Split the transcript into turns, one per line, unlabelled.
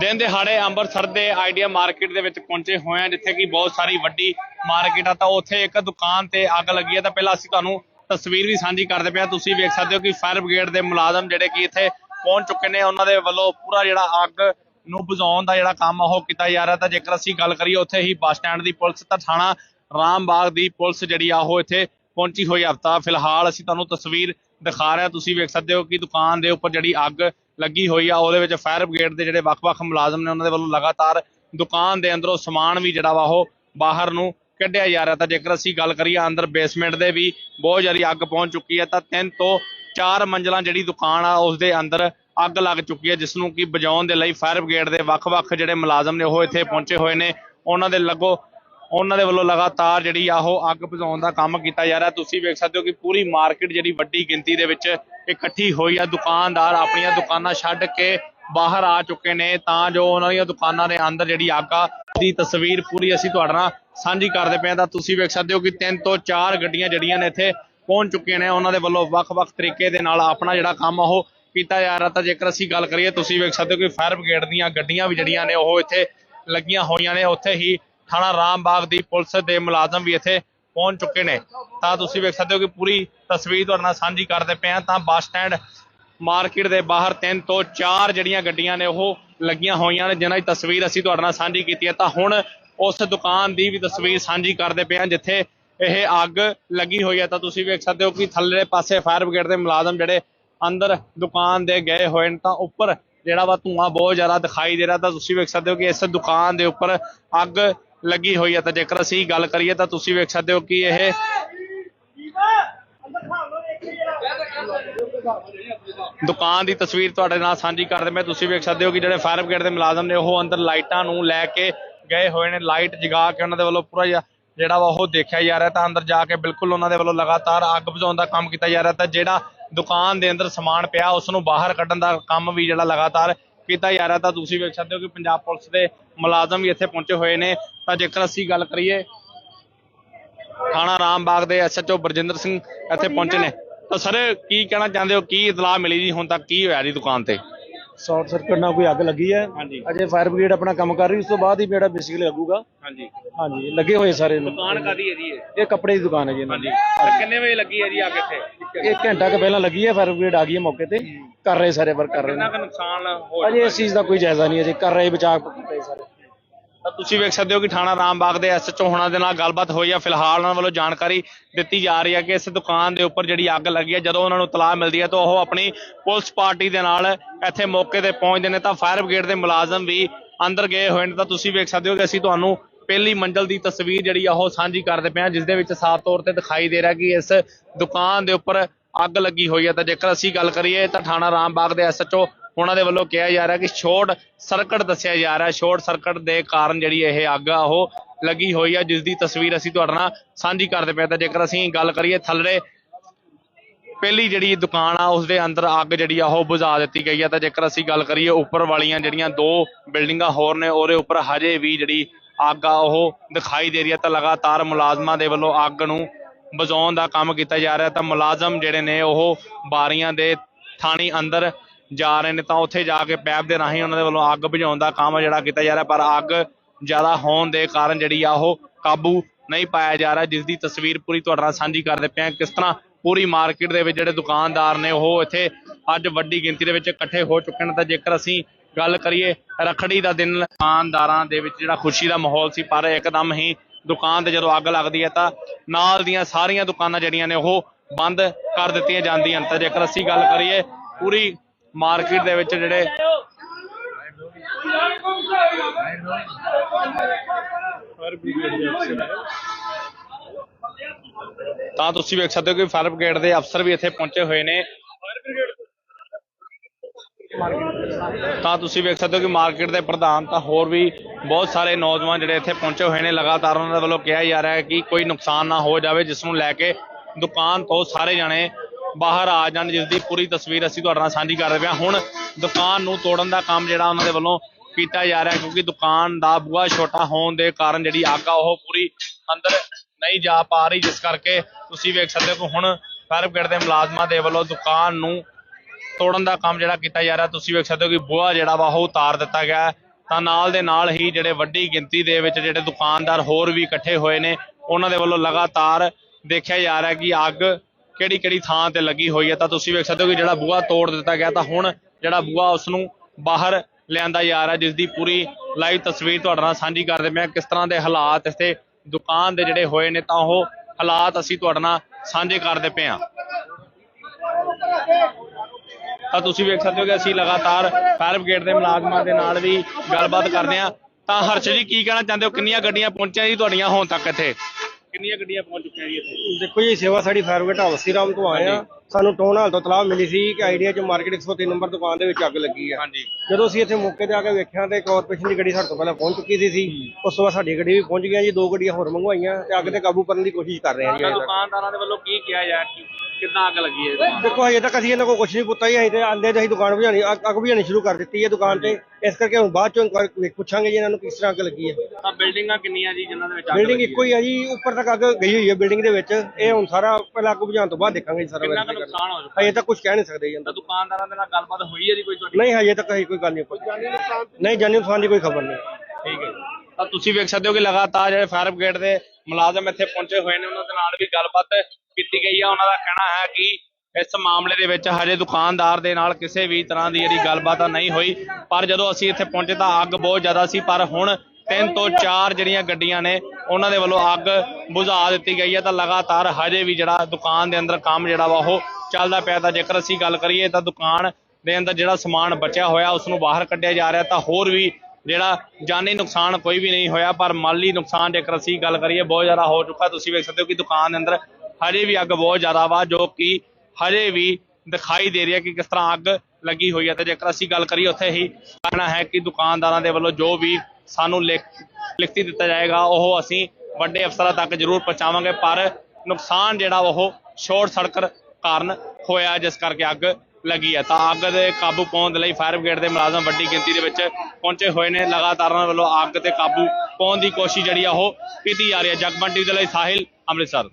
ਦਿਨ ਦਿਹਾੜੇ ਅੰਮ੍ਰਿਤਸਰ ਦੇ ਆਈਡੀਆ ਮਾਰਕੀਟ ਦੇ ਵਿੱਚ ਪਹੁੰਚੇ ਹੋਏ ਆ ਜਿੱਥੇ ਕਿ ਬਹੁਤ ਸਾਰੀ ਵੱਡੀ ਮਾਰਕੀਟ ਆ। ਤਾਂ ਉੱਥੇ ਇੱਕ ਦੁਕਾਨ ਤੇ ਅੱਗ ਲੱਗੀ ਹੈ ਤਾਂ ਪਹਿਲਾਂ ਅਸੀਂ ਤੁਹਾਨੂੰ ਤਸਵੀਰ ਵੀ ਸਾਂਝੀ ਕਰਦੇ ਪਏ ਆ ਤੁਸੀਂ ਵੇਖ ਸਕਦੇ ਹੋ ਕਿ ਫਾਇਰ ਬ੍ਰਿਗੇਡ ਦੇ ਮੁਲਾਜ਼ਮ ਜਿਹੜੇ ਕਿ ਇੱਥੇ ਪਹੁੰਚ ਚੁੱਕੇ ਨੇ, ਉਹਨਾਂ ਦੇ ਵੱਲੋਂ ਪੂਰਾ ਜਿਹੜਾ ਅੱਗ ਨੂੰ ਬੁਝਾਉਣ ਦਾ ਜਿਹੜਾ ਕੰਮ ਆ, ਉਹ ਕੀਤਾ ਜਾ ਰਿਹਾ। ਤਾਂ ਜੇਕਰ ਅਸੀਂ ਗੱਲ ਕਰੀਏ ਉੱਥੇ ਹੀ ਬੱਸ ਸਟੈਂਡ ਦੀ ਪੁਲਿਸ, ਤਾਂ ਥਾਣਾ ਰਾਮਬਾਗ ਦੀ ਪੁਲਿਸ ਜਿਹੜੀ ਆ, ਉਹ ਇੱਥੇ ਪਹੁੰਚੀ ਹੋਈ ਹਫਤਾ ਫਿਲਹਾਲ ਅਸੀਂ ਤੁਹਾਨੂੰ ਤਸਵੀਰ ਦਿਖਾ ਰਹੇ ਹਾਂ। ਤੁਸੀਂ ਵੇਖ ਸਕਦੇ ਹੋ ਕਿ ਦੁਕਾਨ ਦੇ ਉੱਪਰ ਜਿਹੜੀ ਅੱਗ ਲੱਗੀ ਹੋਈ ਆ, ਉਹਦੇ ਵਿੱਚ ਫਾਇਰ ਬ੍ਰਿਗੇਡ ਦੇ ਜਿਹੜੇ ਵੱਖ-ਵੱਖ ਮੁਲਾਜ਼ਮ ਨੇ ਉਹਨਾਂ ਦੇ ਵੱਲੋਂ ਲਗਾਤਾਰ ਦੁਕਾਨ ਦੇ ਅੰਦਰੋਂ ਸਮਾਨ ਵੀ ਜਿਹੜਾ ਵਾ ਉਹ ਬਾਹਰ ਨੂੰ ਕੱਢਿਆ ਜਾ ਰਿਹਾ ਤਾਂ ਜੇਕਰ ਅਸੀਂ ਗੱਲ ਕਰੀਏ ਅੰਦਰ ਬੇਸਮੈਂਟ ਦੇ ਵੀ ਬਹੁਤ ਜ਼ਿਆਦਾ ਅੱਗ ਪਹੁੰਚ ਚੁੱਕੀ ਹੈ ਤਾਂ ਤਿੰਨ ਤੋਂ ਚਾਰ ਮੰਜ਼ਲਾਂ ਜਿਹੜੀ ਦੁਕਾਨ ਆ ਉਸ ਦੇ ਅੰਦਰ ਅੱਗ ਲੱਗ ਚੁੱਕੀ ਹੈ, ਜਿਸ ਨੂੰ ਕਿ ਬੁਝਾਉਣ ਦੇ ਲਈ ਫਾਇਰ ਬ੍ਰਿਗੇਡ ਦੇ ਵੱਖ-ਵੱਖ ਜਿਹੜੇ ਮੁਲਾਜ਼ਮ ਨੇ ਉਹ ਇੱਥੇ ਪਹੁੰਚੇ ਹੋਏ ਨੇ। ਉਹਨਾਂ ਦੇ ਲੱਗੋ ਉਹਨਾਂ ਦੇ ਵੱਲੋਂ ਲਗਾਤਾਰ ਜਿਹੜੀ ਆ ਉਹ ਅੱਗ ਬੁਝਾਉਣ ਦਾ ਕੰਮ ਕੀਤਾ ਜਾ ਰਿਹਾ। ਤੁਸੀਂ ਵੇਖ ਸਕਦੇ ਹੋ ਕਿ ਪੂਰੀ ਮਾਰਕੀਟ ਜਿਹੜੀ ਵੱਡੀ ਗਿਣਤੀ ਦੇ ਵਿੱਚ ਇਕੱਠੀ ਹੋਈ ਆ। ਦੁਕਾਨਦਾਰ ਆਪਣੀਆਂ ਦੁਕਾਨਾਂ ਛੱਡ ਕੇ ਬਾਹਰ ਆ ਚੁੱਕੇ ਨੇ, ਤਾਂ ਜੋ ਉਹਨਾਂ ਦੀਆਂ ਦੁਕਾਨਾਂ ਦੇ ਅੰਦਰ ਜਿਹੜੀ ਅੱਗ ਆ, ਦੀ ਤਸਵੀਰ ਪੂਰੀ ਅਸੀਂ ਤੁਹਾਡੇ ਨਾਲ ਸਾਂਝੀ ਕਰਦੇ ਪਏ ਹਾਂ। ਤਾਂ ਤੁਸੀਂ ਵੇਖ ਸਕਦੇ ਹੋ ਕਿ ਤਿੰਨ ਤੋਂ ਚਾਰ ਗੱਡੀਆਂ ਜਿਹੜੀਆਂ ਨੇ ਇੱਥੇ ਪਹੁੰਚ ਚੁੱਕੀਆਂ ਨੇ। ਉਹਨਾਂ ਦੇ ਵੱਲੋਂ ਵੱਖ-ਵੱਖ ਤਰੀਕੇ ਦੇ ਨਾਲ ਆਪਣਾ ਜਿਹੜਾ ਕੰਮ ਆ ਉਹ ਕੀਤਾ ਜਾ ਰਿਹਾ। ਤਾਂ ਜੇਕਰ ਅਸੀਂ ਗੱਲ ਕਰੀਏ, ਤੁਸੀਂ ਵੇਖ ਸਕਦੇ ਹੋ ਕਿ ਫਾਇਰ ਬ੍ਰਿਗੇਡ ਦੀਆਂ ਗੱਡੀਆਂ ਵੀ ਜਿਹੜੀਆਂ ਨੇ ਉਹ ਇੱਥੇ ਲੱਗੀਆਂ ਹੋਈਆਂ ਨੇ। ਉੱਥੇ ਹੀ ਥਾਣਾ ਰਾਮਬਾਗ ਦੀ ਪੁਲਿਸ ਦੇ ਮੁਲਾਜ਼ਮ ਵੀ ਇੱਥੇ ਪਹੁੰਚ ਚੁੱਕੇ ਨੇ। ਤਾਂ ਤੁਸੀਂ ਵੇਖ ਸਕਦੇ ਹੋ ਕਿ ਪੂਰੀ ਤਸਵੀਰ ਤੁਹਾਡੇ ਨਾਲ ਸਾਂਝੀ ਕਰਦੇ ਪਏ ਹਾਂ। ਤਾਂ ਬੱਸ ਸਟੈਂਡ ਮਾਰਕੀਟ ਦੇ ਬਾਹਰ ਤਿੰਨ ਤੋਂ ਚਾਰ ਜਿਹੜੀਆਂ ਗੱਡੀਆਂ ਨੇ, ਉਹ ਲੱਗੀਆਂ ਹੋਈਆਂ ਨੇ, ਜਿਨ੍ਹਾਂ ਦੀ ਤਸਵੀਰ ਅਸੀਂ ਤੁਹਾਡੇ ਨਾਲ ਸਾਂਝੀ ਕੀਤੀ ਹੈ। ਤਾਂ ਹੁਣ ਉਸ ਦੁਕਾਨ ਦੀ ਵੀ ਤਸਵੀਰ ਸਾਂਝੀ ਕਰਦੇ ਪਏ ਹਾਂ, ਜਿੱਥੇ ਇਹ ਅੱਗ ਲੱਗੀ ਹੋਈ ਹੈ। ਤਾਂ ਤੁਸੀਂ ਵੇਖ ਸਕਦੇ ਹੋ ਕਿ ਥੱਲੇ ਪਾਸੇ ਫਾਇਰ ਬ੍ਰਿਗੇਡ ਦੇ ਮੁਲਾਜ਼ਮ ਜਿਹੜੇ ਅੰਦਰ ਦੁਕਾਨ ਦੇ ਗਏ ਹੋਏ ਨੇ। ਤਾਂ ਉੱਪਰ ਜਿਹੜਾ ਵਾ ਧੂਆਂ ਬਹੁਤ ਜ਼ਿਆਦਾ ਦਿਖਾਈ ਦੇ ਰਿਹਾ। ਤਾਂ ਤੁਸੀਂ ਵੇਖ ਸਕਦੇ ਹੋ ਕਿ ਇਸ ਦੁਕਾਨ ਦੇ ਉੱਪਰ ਅੱਗ ਲੱਗੀ ਹੋਈ ਹੈ ਤਾਂ ਜੇਕਰ ਅਸੀਂ ਗੱਲ ਕਰੀਏ ਤਾਂ ਤੁਸੀਂ ਵੇਖ ਸਕਦੇ ਹੋ ਕਿ ਇਹ ਦੁਕਾਨ ਦੀ ਤਸਵੀਰ ਤੁਹਾਡੇ ਨਾਲ ਸਾਂਝੀ ਕਰਦੇ ਮੈਂ। ਤੁਸੀਂ ਵੇਖ ਸਕਦੇ ਹੋ ਕਿ ਜਿਹੜੇ ਫਾਇਰ ਬ੍ਰਿਗੇਡ ਦੇ ਮੁਲਾਜ਼ਮ ਨੇ, ਉਹ ਅੰਦਰ ਲਾਈਟਾਂ ਨੂੰ ਲੈ ਕੇ ਗਏ ਹੋਏ ਨੇ। ਲਾਈਟ ਜਗਾ ਕੇ ਉਹਨਾਂ ਦੇ ਵੱਲੋਂ ਪੂਰਾ ਜਿਹੜਾ ਵਾ ਉਹ ਦੇਖਿਆ ਜਾ ਰਿਹਾ ਤਾਂ ਅੰਦਰ ਜਾ ਕੇ ਬਿਲਕੁਲ ਉਹਨਾਂ ਦੇ ਵੱਲੋਂ ਲਗਾਤਾਰ ਅੱਗ ਬੁਝਾਉਣ ਦਾ ਕੰਮ ਕੀਤਾ ਜਾ ਰਿਹਾ ਤਾਂ ਜਿਹੜਾ ਦੁਕਾਨ ਦੇ ਅੰਦਰ ਸਮਾਨ ਪਿਆ, ਉਸ ਨੂੰ ਬਾਹਰ ਕੱਢਣ ਦਾ ਕੰਮ ਵੀ ਜਿਹੜਾ ਲਗਾਤਾਰ ਕੀਤਾ ਜਾ ਰਿਹਾ ਤਾਂ ਤੁਸੀਂ ਵੇਖ ਸਕਦੇ ਹੋ ਕਿ ਪੰਜਾਬ ਪੁਲਿਸ ਦੇ ਮੁਲਾਜ਼ਮ ਵੀ ਇੱਥੇ ਪਹੁੰਚੇ ਹੋਏ ਨੇ। ਤਾਂ ਜੇਕਰ ਅਸੀਂ ਗੱਲ ਕਰੀਏ, ਥਾਣਾ ਰਾਮਬਾਗ ਦੇ ਐਸਐਚਓ ਬਰਜਿੰਦਰ ਸਿੰਘ ਇੱਥੇ ਪਹੁੰਚੇ ਨੇ। ਤਾਂ ਸਰ, ਕੀ ਕਹਿਣਾ ਚਾਹੁੰਦੇ ਹੋ? ਕੀ ਇਤਲਾਹ ਮਿਲੀ ਜੀ ਹੁਣ ਤੱਕ? ਕੀ ਹੋਇਆ ਜੀ ਦੁਕਾਨ ਤੇ?
ਸ਼ਾਰਟ ਸਰਕਟ ਨਾਲ ਕੋਈ ਅੱਗ ਲੱਗੀ ਹੈ।
ਹਾਂਜੀ।
ਅਜੇ ਫਾਇਰ ਬ੍ਰਿਗੇਡ ਆਪਣਾ ਕੰਮ ਕਰ ਰਹੀ ਉਸ ਤੋਂ ਬਾਅਦ ਹੀ ਜਿਹੜਾ ਬੇਸਿਕਲੀ ਲੱਗੂਗਾ।
ਹਾਂਜੀ।
ਹਾਂਜੀ ਲੱਗੇ ਹੋਏ ਸਾਰੇ।
ਦੁਕਾਨ ਕਾਦੀ ਹੈ ਜੀ ਇਹ?
ਇਹ ਕੱਪੜੇ ਦੀ ਦੁਕਾਨ ਹੈ ਜੀ ਇਹਨਾਂ ਦੀ।
ਤਾਂ ਕਿੰਨੇ ਵਜੇ ਲੱਗੀ ਹੈ ਜੀ ਅੱਗ ਇੱਥੇ?
ਇੱਕ ਘੰਟਾ ਕੁ ਪਹਿਲਾਂ ਲੱਗੀ ਹੈ ਫਾਇਰ ਬ੍ਰਿਗੇਡ ਆ ਗਈ ਹੈ ਮੌਕੇ ਤੇ। ਕਰ ਰਹੇ ਸਾਰੇ ਵਰਕ ਕਰ ਰਹੇ
ਕਿੰਨਾ
ਨੇ
ਕੁ ਨੁਕਸਾਨ ਹੋ
ਅਜੇ ਇਸ ਚੀਜ਼ ਦਾ ਕੋਈ ਜਾਇਜ਼ਾ ਨਹੀਂ ਅਜੇ ਕਰ ਰਹੇ ਬਚਾਅ
ਤਾਂ ਤੁਸੀਂ ਵੇਖ ਸਕਦੇ ਹੋ ਕਿ ਥਾਣਾ ਰਾਮਬਾਗ ਦੇ ਐਸਐਚਓ ਹੋਣਾ ਦੇ ਨਾਲ ਗੱਲਬਾਤ ਹੋਈ ਆ। ਫਿਲਹਾਲ ਉਹਨਾਂ ਵੱਲੋਂ ਜਾਣਕਾਰੀ ਦਿੱਤੀ ਜਾ ਰਹੀ ਹੈ ਕਿ ਇਸ ਦੁਕਾਨ ਦੇ ਉੱਪਰ ਜਿਹੜੀ ਅੱਗ ਲੱਗੀ ਹੈ ਜਦੋਂ ਉਹਨਾਂ ਨੂੰ ਤਲਾਹ ਮਿਲਦੀ ਹੈ ਤਾਂ ਉਹ ਆਪਣੀ ਪੁਲਿਸ ਪਾਰਟੀ ਦੇ ਨਾਲ ਇੱਥੇ ਮੌਕੇ ਤੇ ਪਹੁੰਚਦੇ ਨੇ ਤਾਂ ਫਾਇਰ ਬ੍ਰਿਗੇਡ ਦੇ ਮੁਲਾਜ਼ਮ ਵੀ ਅੰਦਰ ਗਏ ਹੋਏ ਨੇ ਤਾਂ ਤੁਸੀਂ ਵੇਖ ਸਕਦੇ ਹੋ ਕਿ ਅਸੀਂ ਤੁਹਾਨੂੰ ਪਹਿਲੀ ਮੰਜ਼ਲ ਦੀ ਤਸਵੀਰ ਜਿਹੜੀ ਆ ਉਹ ਸਾਂਝੀ ਕਰਦੇ ਪਏ ਹਾਂ ਜਿਸ ਦੇ ਵਿੱਚ ਸਾਫ਼ ਤੌਰ ਤੇ ਦਿਖਾਈ ਦੇ ਰਿਹਾ ਕਿ ਇਸ ਦੁਕਾਨ ਦੇ ਉੱਪਰ ਅੱਗ ਲੱਗੀ ਹੋਈ ਹੈ ਤਾਂ ਜੇਕਰ ਅਸੀਂ ਗੱਲ ਕਰੀਏ ਤਾਂ ਥਾਣਾ ਰਾਮਬਾਗ ਦੇ ਐਸਐਚਓ ਉਹਨਾਂ ਦੇ ਵੱਲੋਂ ਕਿਹਾ ਜਾ ਰਿਹਾ ਕਿ ਸ਼ਾਰਟ ਸਰਕਟ ਦੱਸਿਆ ਜਾ ਰਿਹਾ। ਸ਼ਾਰਟ ਸਰਕਟ ਦੇ ਕਾਰਨ ਜਿਹੜੀ ਇਹ ਅੱਗ ਆ, ਉਹ ਲੱਗੀ ਹੋਈ ਆ ਜਿਸ ਦੀ ਤਸਵੀਰ ਅਸੀਂ ਤੁਹਾਡੇ ਨਾਲ ਸਾਂਝੀ ਕਰਦੇ ਪਏ ਤਾਂ ਜੇਕਰ ਅਸੀਂ ਗੱਲ ਕਰੀਏ ਥੱਲੜੇ ਪਹਿਲੀ ਜਿਹੜੀ ਦੁਕਾਨ ਆ ਉਸ ਦੇ ਅੰਦਰ ਅੱਗ ਜਿਹੜੀ ਆ, ਉਹ ਬੁਝਾ ਦਿੱਤੀ ਗਈ ਆ। ਤਾਂ ਜੇਕਰ ਅਸੀਂ ਗੱਲ ਕਰੀਏ, ਉੱਪਰ ਵਾਲੀਆਂ ਜਿਹੜੀਆਂ ਦੋ ਬਿਲਡਿੰਗਾਂ ਹੋਰ ਨੇ, ਉਹਦੇ ਉੱਪਰ ਹਜੇ ਵੀ ਜਿਹੜੀ ਅੱਗ ਆ, ਉਹ ਦਿਖਾਈ ਦੇ ਰਹੀ ਹੈ ਤਾਂ ਲਗਾਤਾਰ ਮੁਲਾਜ਼ਮਾਂ ਦੇ ਵੱਲੋਂ ਅੱਗ ਨੂੰ ਬੁਝਾਉਣ ਦਾ ਕੰਮ ਕੀਤਾ ਜਾ ਰਿਹਾ। ਤਾਂ ਮੁਲਾਜ਼ਮ ਜਿਹੜੇ ਨੇ, ਉਹ ਬਾਰੀਆਂ ਦੇ ਥਾਣੀ ਅੰਦਰ ਜਾ ਰਹੇ ਨੇ ਤਾਂ ਉੱਥੇ ਜਾ ਕੇ ਪੈਪ ਦੇ ਰਾਹੀਂ ਉਹਨਾਂ ਦੇ ਵੱਲੋਂ ਅੱਗ ਬੁਝਾਉਣ ਦਾ ਕੰਮ ਜਿਹੜਾ ਕੀਤਾ ਜਾ ਰਿਹਾ, ਪਰ ਅੱਗ ਜ਼ਿਆਦਾ ਹੋਣ ਦੇ ਕਾਰਨ ਜਿਹੜੀ ਆ ਉਹ ਕਾਬੂ ਨਹੀਂ ਪਾਇਆ ਜਾ ਰਿਹਾ, ਜਿਸ ਦੀ ਤਸਵੀਰ ਪੂਰੀ ਤੁਹਾਡੇ ਨਾਲ ਸਾਂਝੀ ਕਰਦੇ ਪਏ ਹਾਂ। ਕਿਸ ਤਰ੍ਹਾਂ ਪੂਰੀ ਮਾਰਕੀਟ ਦੇ ਵਿੱਚ ਜਿਹੜੇ ਦੁਕਾਨਦਾਰ ਨੇ ਉਹ ਇੱਥੇ ਅੱਜ ਵੱਡੀ ਗਿਣਤੀ ਦੇ ਵਿੱਚ ਇਕੱਠੇ ਹੋ ਚੁੱਕੇ ਨੇ। ਤਾਂ ਜੇਕਰ ਅਸੀਂ ਗੱਲ ਕਰੀਏ ਰਖੜੀ ਦਾ ਦਿਨ, ਦੁਕਾਨਦਾਰਾਂ ਦੇ ਵਿੱਚ ਜਿਹੜਾ ਖੁਸ਼ੀ ਦਾ ਮਾਹੌਲ ਸੀ, ਪਰ ਇੱਕਦਮ ਹੀ ਦੁਕਾਨ ਤੇ ਜਦੋਂ ਅੱਗ ਲੱਗਦੀ ਹੈ ਤਾਂ ਨਾਲ ਦੀਆਂ ਸਾਰੀਆਂ ਦੁਕਾਨਾਂ ਜਿਹੜੀਆਂ ਨੇ ਉਹ ਬੰਦ ਕਰ ਦਿੱਤੀਆਂ ਜਾਂਦੀਆਂ ਨੇ। ਤਾਂ ਜੇਕਰ ਅਸੀਂ ਗੱਲ ਕਰੀਏ ਪੂਰੀ ਮਾਰਕੀਟ ਦੇ ਵਿੱਚ ਜਿਹੜੇ ਤਾਂ ਤੁਸੀਂ ਵੇਖ ਸਕਦੇ ਹੋ ਕਿ ਫਾਇਰ ਬ੍ਰਿਗੇਡ ਦੇ ਅਫਸਰ ਵੀ ਇੱਥੇ ਪਹੁੰਚੇ ਹੋਏ ਨੇ। ਤਾਂ ਤੁਸੀਂ ਵੇਖ ਸਕਦੇ ਹੋ ਕਿ ਮਾਰਕੀਟ ਦੇ ਪ੍ਰਧਾਨ ਤਾਂ ਹੋਰ ਵੀ ਬਹੁਤ ਸਾਰੇ ਨੌਜਵਾਨ ਜਿਹੜੇ ਇੱਥੇ ਪਹੁੰਚੇ ਹੋਏ ਨੇ। ਲਗਾਤਾਰ ਉਹਨਾਂ ਦੇ ਵੱਲੋਂ ਕਿਹਾ ਜਾ ਰਿਹਾ ਹੈ ਕਿ ਕੋਈ ਨੁਕਸਾਨ ਨਾ ਹੋ ਜਾਵੇ ਜਿਸ ਨੂੰ ਲੈ ਕੇ ਦੁਕਾਨ ਤੋਂ ਸਾਰੇ ਜਾਣੇ ਬਾਹਰ ਆ ਜਾਣ, ਜਿਸ ਦੀ ਪੂਰੀ ਤਸਵੀਰ ਅਸੀਂ ਤੁਹਾਡੇ ਨਾਲ ਸਾਂਝੀ ਕਰ ਰਹੇ ਹਾਂ। ਹੁਣ ਦੁਕਾਨ ਨੂੰ ਤੋੜਨ ਦਾ ਕੰਮ ਜਿਹੜਾ ਉਹਨਾਂ ਦੇ ਵੱਲੋਂ ਕੀਤਾ ਜਾ ਰਿਹਾ, ਕਿਉਂਕਿ ਦੁਕਾਨ ਦਾ ਬੂਹਾ ਛੋਟਾ ਹੋਣ ਦੇ ਕਾਰਨ ਜਿਹੜੀ ਅੱਗ ਆ, ਉਹ ਪੂਰੀ ਅੰਦਰ ਨਹੀਂ ਜਾ ਪਾ ਰਹੀ। ਜਿਸ ਕਰਕੇ ਤੁਸੀਂ ਵੇਖ ਸਕਦੇ ਹੋ ਕਿ ਹੁਣ ਫਾਇਰ ਬ੍ਰਿਗੇਡ ਦੇ ਮੁਲਾਜ਼ਮਾਂ ਦੇ ਵੱਲੋਂ ਦੁਕਾਨ ਨੂੰ ਤੋੜਨ ਦਾ ਕੰਮ ਜਿਹੜਾ ਕੀਤਾ ਜਾ ਰਿਹਾ, ਤੁਸੀਂ ਵੇਖ ਸਕਦੇ ਹੋ ਕਿ ਬੂਹਾ ਜਿਹੜਾ ਵਾ, ਉਹ ਉਤਾਰ ਦਿੱਤਾ ਗਿਆ ਤਾਂ ਨਾਲ ਦੇ ਨਾਲ ਹੀ ਜਿਹੜੇ ਵੱਡੀ ਗਿਣਤੀ ਦੇ ਵਿੱਚ ਜਿਹੜੇ ਦੁਕਾਨਦਾਰ ਹੋਰ ਵੀ ਇਕੱਠੇ ਹੋਏ ਨੇ, ਉਹਨਾਂ ਦੇ ਵੱਲੋਂ ਲਗਾਤਾਰ ਦੇਖਿਆ ਜਾ ਰਿਹਾ ਕਿ ਅੱਗ ਕਿਹੜੀ ਕਿਹੜੀ ਥਾਂ ਤੇ ਲੱਗੀ ਹੋਈ ਹੈ ਤਾਂ ਤੁਸੀਂ ਵੇਖ ਸਕਦੇ ਹੋ ਕਿ ਜਿਹੜਾ ਬੂਹਾ ਤੋੜ ਦਿੱਤਾ ਗਿਆ ਤਾਂ ਹੁਣ ਜਿਹੜਾ ਬੂਹਾ ਉਸ ਨੂੰ ਬਾਹਰ ਲਿਆਂਦਾ ਜਾ ਰਿਹਾ ਜਿਸ ਦੀ ਪੂਰੀ ਲਾਈਵ ਤਸਵੀਰ ਤੁਹਾਡੇ ਨਾਲ ਸਾਂਝੀ ਕਰਦੇ ਪਏ ਹਾਂ ਕਿਸ ਤਰ੍ਹਾਂ ਦੇ ਹਾਲਾਤ ਇੱਥੇ ਦੁਕਾਨ ਦੇ ਜਿਹੜੇ ਹੋਏ ਨੇ ਤਾਂ ਉਹ ਹਾਲਾਤ ਅਸੀਂ ਤੁਹਾਡੇ ਨਾਲ ਸਾਂਝੇ ਕਰਦੇ ਪਏ ਹਾਂ। ਤਾਂ ਤੁਸੀਂ ਵੇਖ ਸਕਦੇ ਹੋ ਕਿ ਅਸੀਂ ਲਗਾਤਾਰ ਫਾਇਰ ਬ੍ਰਿਗੇਡ ਦੇ ਮੁਲਾਜ਼ਮਾਂ ਦੇ ਨਾਲ ਵੀ ਗੱਲਬਾਤ ਕਰਦੇ ਹਾਂ। ਤਾਂ ਹਰਸ਼ ਜੀ, ਕੀ ਕਹਿਣਾ ਚਾਹੁੰਦੇ ਹੋ? ਕਿੰਨੀਆਂ ਗੱਡੀਆਂ ਪਹੁੰਚੀਆਂ ਜੀ ਤੁਹਾਡੀਆਂ ਹੁਣ ਤੱਕ ਇੱਥੇ? ਕਿੰਨੀਆਂ ਗੱਡੀਆਂ ਪਹੁੰਚ ਚੁੱਕੀਆਂ ਜੀ ਇੱਥੇ?
ਦੇਖੋ ਜੀ ਸੇਵਾ ਸਾਡੀ ਬ੍ਰਿਗੇਡ ਹਵਸੀ ਰਾਮ ਤੋਂ ਆਏ ਆ। ਸਾਨੂੰ ਟੋਨ ਹਾਲ ਤੋਂ ਤਲਾਹ ਮਿਲੀ ਸੀ ਕਿ ਆਈਡੀਆ ਚ ਮਾਰਕੀਟ 103 ਨੰਬਰ ਦੁਕਾਨ ਦੇ ਵਿੱਚ ਅੱਗ ਲੱਗੀ ਆ।
ਹਾਂਜੀ।
ਜਦੋਂ ਅਸੀਂ ਇੱਥੇ ਮੌਕੇ ਤੇ ਆ ਕੇ ਵੇਖਿਆ ਤੇ ਕਾਰਪੋਰੇਸ਼ਨ ਦੀ ਗੱਡੀ ਸਾਡੇ ਤੋਂ ਪਹਿਲਾਂ ਪਹੁੰਚ ਚੁੱਕੀ ਸੀ ਸੀ ਉਸ ਤੋਂ ਬਾਅਦ ਸਾਡੀ ਗੱਡੀ ਵੀ ਪਹੁੰਚ ਗਈ ਜੀ। ਦੋ ਗੱਡੀਆਂ ਹੋਰ ਮੰਗਵਾਈਆਂ ਤੇ ਅੱਗ ਤੇ ਕਾਬੂ ਕਰਨ ਦੀ ਕੋਸ਼ਿਸ਼ ਕਰ ਰਹੇ ਹਾਂ ਜੀ।
ਦੁਕਾਨਦਾਰਾਂ ਦੇ ਵੱਲੋਂ ਕੀ ਕਿਹਾ ਜਾ ਕਿ ਕਿੱਦਾਂ ਅੱਗ ਲੱਗੀ ਹੈ ਦੁਕਾਨ?
ਦੇਖੋ ਹਜੇ ਤੱਕ ਅਸੀਂ ਇਹਨਾਂ ਕੋਲ ਕੁਝ ਨਹੀਂ ਪੁੱਛਿਆ ਜੀ ਅਸੀਂ ਤੇ ਆਂਦੇ ਤੇ ਅਸੀਂ ਦੁਕਾਨ ਬੁਝਾਣੀ ਅੱਗ ਅੱਗ ਬੁਝਾਣੀ ਸ਼ੁਰੂ ਕਰ ਦਿੱਤੀ ਹੈ ਦੁਕਾਨ ਤੇ। ਇਸ ਕਰਕੇ ਹੁਣ ਬਾਅਦ ਚੋਂ ਪੁੱਛਾਂਗੇ ਜੀ ਇਹਨਾਂ ਨੂੰ ਕਿਸ ਤਰ੍ਹਾਂ ਅੱਗ ਲੱਗੀ ਹੈ।
ਤਾਂ ਬਿਲਡਿੰਗਾਂ ਕਿੰਨੀਆਂ ਜੀ ਜਿਨ੍ਹਾਂ ਦੇ ਵਿੱਚ ਅੱਗ
ਬਿਲਡਿੰਗ ਇੱਕੋ ਹੀ ਆ ਜੀ ਉੱਪਰ ਤੱਕ ਅੱਗ ਗਈ ਹੋਈ ਹੈ ਬਿਲਡਿੰਗ ਦੇ ਵਿੱਚ। ਇਹ ਹੁਣ ਸਾਰਾ ਪਹਿਲਾਂ ਅੱਗ ਬੁਝਾਉਣ ਤੋਂ ਬਾਅਦ ਦੇਖਾਂਗੇ ਜੀ ਸਾਰਾ
ਕਿੰਨਾ ਕੁ। ਨੁਕਸਾਨ ਹੋ ਚੁੱਕਾ
ਹਜੇ ਤੱਕ ਕੁਝ ਕਹਿ ਨਹੀਂ ਸਕਦੇ ਜੀ
ਤਾਂ ਦੁਕਾਨਦਾਰਾਂ ਦੇ ਨਾਲ ਗੱਲਬਾਤ ਹੋਈ ਹੈ ਜੀ ਕੋਈ ਤੁਹਾਡੀ?
ਨਹੀਂ ਹਜੇ ਤੱਕ ਅਸੀਂ ਕੋਈ ਗੱਲ ਨਹੀਂ ਪਹੁੰਚੀ ਨਹੀਂ ਜਾਨੀ ਨੁਕਸਾਨ ਦੀ ਕੋਈ ਖਬਰ ਨਹੀਂ।
ਠੀਕ ਹੈ ਜੀ। ਤਾਂ ਤੁਸੀਂ ਵੇਖ ਸਕਦੇ ਹੋ ਕਿ ਲਗਾਤਾਰ ਜਿਹੜੇ ਫਾਇਰ ਬ੍ਰਿਗੇਡ ਦੇ ਮੁਲਾਜ਼ਮ ਇੱਥੇ ਪਹੁੰਚੇ ਹੋਏ ਨੇ, ਉਹਨਾਂ ਦੇ ਨਾਲ ਵੀ ਗੱਲਬਾਤ ਕੀਤੀ ਗਈ ਹੈ ਉਹਨਾਂ ਦਾ ਕਹਿਣਾ ਹੈ ਕਿ ਇਸ ਮਾਮਲੇ ਦੇ ਵਿੱਚ ਹਜੇ ਦੁਕਾਨਦਾਰ ਦੇ ਨਾਲ ਕਿਸੇ ਵੀ ਤਰ੍ਹਾਂ ਦੀ ਜਿਹੜੀ ਗੱਲਬਾਤ ਨਹੀਂ ਹੋਈ। ਪਰ ਜਦੋਂ ਅਸੀਂ ਇੱਥੇ ਪਹੁੰਚੇ ਤਾਂ ਅੱਗ ਬਹੁਤ ਜ਼ਿਆਦਾ ਸੀ, ਪਰ ਹੁਣ ਤਿੰਨ ਤੋਂ ਚਾਰ ਜਿਹੜੀਆਂ ਗੱਡੀਆਂ ਨੇ, ਉਹਨਾਂ ਦੇ ਵੱਲੋਂ ਅੱਗ ਬੁਝਾ ਦਿੱਤੀ ਗਈ ਹੈ। ਤਾਂ ਲਗਾਤਾਰ ਹਜੇ ਵੀ ਜਿਹੜਾ ਦੁਕਾਨ ਦੇ ਅੰਦਰ ਕੰਮ ਜਿਹੜਾ ਵਾ, ਉਹ ਚੱਲਦਾ ਪਿਆ। ਤਾਂ ਜੇਕਰ ਅਸੀਂ ਗੱਲ ਕਰੀਏ ਤਾਂ ਦੁਕਾਨ ਦੇ ਅੰਦਰ ਜਿਹੜਾ ਸਮਾਨ ਬਚਿਆ ਹੋਇਆ ਉਸ ਨੂੰ ਬਾਹਰ ਕੱਢਿਆ ਜਾ ਰਿਹਾ। ਤਾਂ ਹੋਰ ਵੀ ਜਿਹੜਾ ਜਾਨੀ ਨੁਕਸਾਨ ਕੋਈ ਵੀ ਨਹੀਂ ਹੋਇਆ, ਪਰ ਮਾਲੀ ਨੁਕਸਾਨ ਜੇਕਰ ਅਸੀਂ ਗੱਲ ਕਰੀਏ, ਬਹੁਤ ਜ਼ਿਆਦਾ ਹੋ ਚੁੱਕਾ। ਤੁਸੀਂ ਵੇਖ ਸਕਦੇ ਹੋ ਕਿ ਦੁਕਾਨ ਦੇ ਅੰਦਰ ਹਜੇ ਵੀ ਅੱਗ ਬਹੁਤ ਜ਼ਿਆਦਾ ਵਾ, ਜੋ ਕਿ ਹਜੇ ਵੀ ਦਿਖਾਈ ਦੇ ਰਹੀ ਹੈ ਕਿ ਕਿਸ ਤਰ੍ਹਾਂ ਅੱਗ ਲੱਗੀ ਹੋਈ ਹੈ। ਤੇ ਜੇਕਰ ਅਸੀਂ ਗੱਲ ਕਰੀਏ, ਉੱਥੇ ਹੀ ਕਹਿਣਾ ਹੈ ਕਿ ਦੁਕਾਨਦਾਰਾਂ ਦੇ ਵੱਲੋਂ ਜੋ ਵੀ ਸਾਨੂੰ ਲਿਖ, ਲਿਖਤੀ ਦਿੱਤਾ ਜਾਏਗਾ, ਉਹ ਅਸੀਂ ਵੱਡੇ ਅਫਸਰਾਂ ਤੱਕ ਜ਼ਰੂਰ ਪਹੁੰਚਾਵਾਂਗੇ। ਪਰ ਨੁਕਸਾਨ ਜਿਹੜਾ ਉਹ ਸ਼ਾਰਟ ਸਰਕਟ ਕਾਰਨ ਹੋਇਆ, ਜਿਸ ਕਰਕੇ ਅੱਗ ਲੱਗੀ ਹੈ ਤਾਂ ਅੱਗ ਦੇ ਕਾਬੂ ਪਾਉਣ ਦੇ ਲਈ ਫਾਇਰ ਬ੍ਰਿਗੇਡ ਦੇ ਮੁਲਾਜ਼ਮ ਵੱਡੀ ਗਿਣਤੀ ਦੇ ਵਿੱਚ ਪਹੁੰਚੇ ਹੋਏ ਨੇ। ਲਗਾਤਾਰ ਉਹਨਾਂ ਵੱਲੋਂ ਅੱਗ ਤੇ ਕਾਬੂ ਪਾਉਣ ਦੀ ਕੋਸ਼ਿਸ਼ ਜਿਹੜੀ ਆ ਉਹ ਕੀਤੀ ਜਾ ਰਹੀ ਹੈ ਜਗਮਨ ਦੇ ਲਈ ਸਾਹਿਲ ਅੰਮ੍ਰਿਤਸਰ।